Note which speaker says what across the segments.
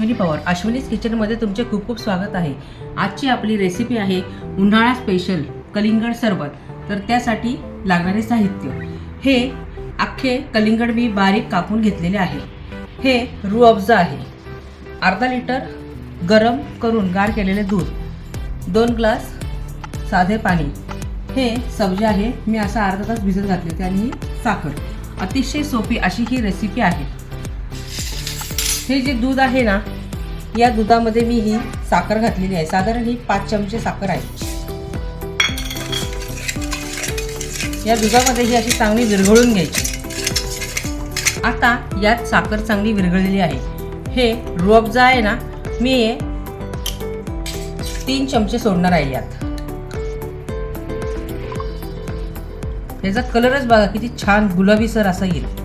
Speaker 1: अश्विनी पवार. अश्विनीज किचनमध्ये तुमचे खूप खूप स्वागत आहे. आजची आपली रेसिपी आहे उन्हाळा स्पेशल कलिंगड सरबत. तर त्यासाठी लागणारे साहित्य. हे अख्खे कलिंगड मी बारीक कापून घेतलेले आहे. हे रू अफजा आहे. अर्धा लिटर गरम करून गार केलेले दूध. दोन ग्लास साधे पाणी. हे सब्जी आहे. मी असा अर्धा तास भिजत घातले होते आणि साखर. अतिशय सोपी अशी ही रेसिपी आहे. हे जे दूध आहे ना या दुधामध्ये मी ही साखर घातलेली आहे. साधारण ही पाच चमचे साखर आहे. या दुधामध्ये ही अशी चांगली विरघळून घ्यायची. आता यात साखर चांगली विरघळलेली आहे. हे रुअबजा आहे ना मी हे तीन चमचे सोडणार आहे यात. याचा कलरच बघा किती छान गुलाबीसर असा येईल.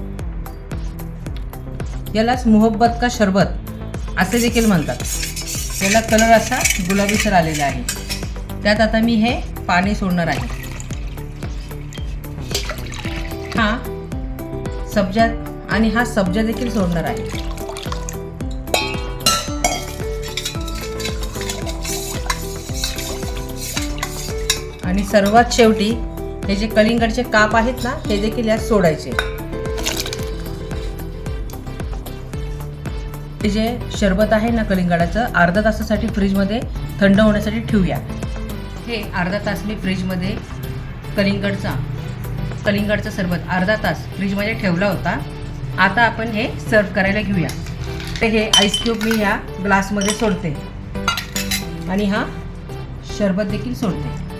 Speaker 1: यालाच मोहब्बत का शरबत असे देखील म्हणतात. याला कलर असा गुलाबीसर आलेला आहे. त्यात आता मी हे पाणी सोडणार आहे. हा सब्जा आणि हा सब्जा देखील सोडणार आहे. आणि सर्वात शेवटी हे जे कलिंगडचे काप आहेत ना हे देखील यात सोडायचे. हे जे शरबत आहे ना कलिंगडाचं अर्धा तासासाठी फ्रीजमध्ये थंड होण्यासाठी ठेवूया. हे अर्धा तास मी फ्रीजमध्ये कलिंगडचा कलिंगडचा सरबत अर्धा तास फ्रीजमध्ये ठेवला होता. आता आपण हे सर्व करायला घेऊया. तर हे आईस क्यूब मी ह्या ग्लासमध्ये सोडते. आणि हा शरबत देखील सोडते.